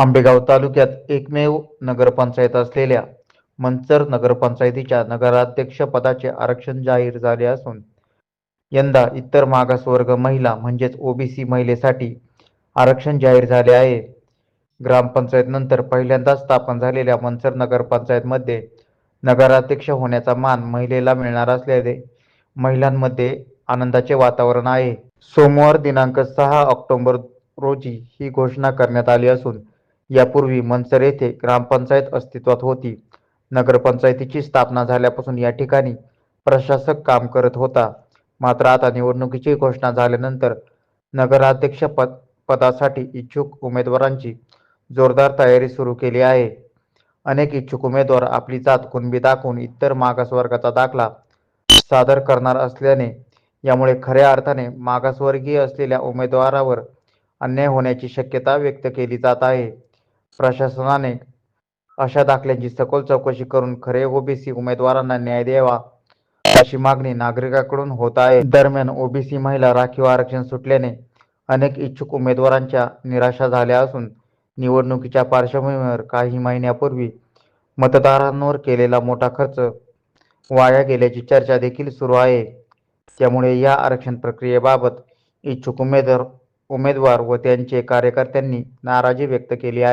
आंबेगाव तालुक्यात एकमेव नगरपंचायत असलेल्या मंचर नगरपंचायतीच्या नगराध्यक्ष पदाचे आरक्षण जाहीर झाले असून यंदा इतर मागासवर्ग महिला म्हणजेच ओबीसी महिलेसाठी आरक्षण जाहीर झाले आहे. ग्रामपंचायत नंतर पहिल्यांदाच स्थापन झालेल्या मंचर नगरपंचायतमध्ये नगराध्यक्ष होण्याचा मान महिलेला मिळणार असल्याने महिलांमध्ये आनंदाचे वातावरण आहे. सोमवार दिनांक सहा ऑक्टोबर रोजी ही घोषणा करण्यात आली असून यापूर्वी मंचर येथे ग्रामपंचायत अस्तित्वात होती. नगरपंचायतीची स्थापना झाल्यापासून या ठिकाणी प्रशासक काम करत होता. मात्र आता निवडणुकीची घोषणा झाल्यानंतर नगराध्यक्ष पद पदासाठी इच्छुक उमेदवारांची जोरदार तयारी सुरू केली आहे. अनेक इच्छुक उमेदवार आपली जात कुणबी दाखवून इतर मागासवर्गाचा दाखला सादर करणार असल्याने यामुळे खऱ्या अर्थाने मागासवर्गीय असलेल्या उमेदवारावर अन्याय होण्याची शक्यता व्यक्त केली जात आहे. प्रशासनाने अशा दाखल्यांची सखोल चौकशी करून खरे ओबीसी उमेदवारांना न्याय द्यावा अशी मागणी नागरिकांकडून होत आहे. दरम्यान ओबीसी महिला राखीव आरक्षण सुटल्याने अनेक इच्छुक उमेदवारांच्या निराशा झाल्या असून निवडणुकीच्या पार्श्वभूमीवर काही महिन्यापूर्वी मतदारांवर केलेला मोठा खर्च वाया गेल्याची चर्चा देखील सुरू आहे. त्यामुळे या आरक्षण प्रक्रियेबाबत इच्छुक उमेदवार उमेदवार व त्यांचे कार्यकर्त्यांनी नाराजी व्यक्त केली आहे.